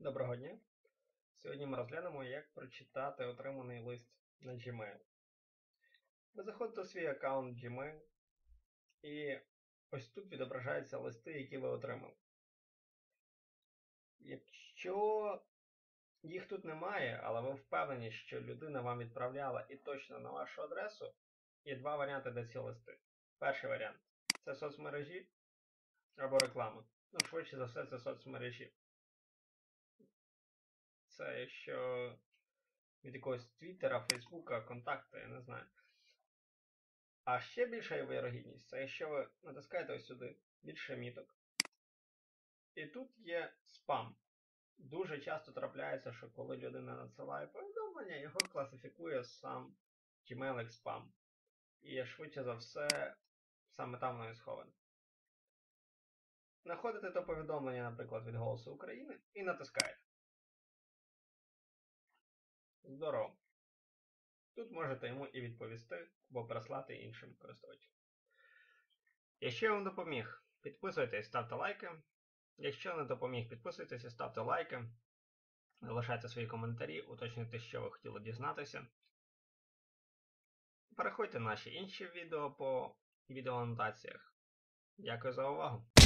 Доброго дня! Сьогодні ми розглянемо, як прочитати отриманий лист на Gmail. Ви заходите у свій аккаунт Gmail, і ось тут відображаються листи, які ви отримали. Якщо їх тут немає, але ви впевнені, що людина вам відправляла і точно на вашу адресу, є два варіанти, де ці листи. Перший варіант це соцмережі або реклама. Ну, швидше за все, це соцмережі. Це якщо від якогось Твіттера, Фейсбука, контакту, я не знаю. А ще більша вирогідність, це якщо ви натискаєте ось сюди більше міток. І тут є спам. Дуже часто трапляється, що коли людина надсилає повідомлення, його класифікує сам Gmail як спам. І швидше за все, саме там воно і сховане. Знаходите то повідомлення, наприклад, від Голосу України і натискаєте. Здорово. Тут можете йому і відповісти, або переслати іншим користувачам. Якщо я вам допоміг, підписуйтесь, ставте лайки. Якщо не допоміг, підписуйтесь ставте лайки. Залишайте свої коментарі, уточнюйте, що ви хотіли дізнатися. Переходьте на наші інші відео по відеоанотаціях. Дякую за увагу!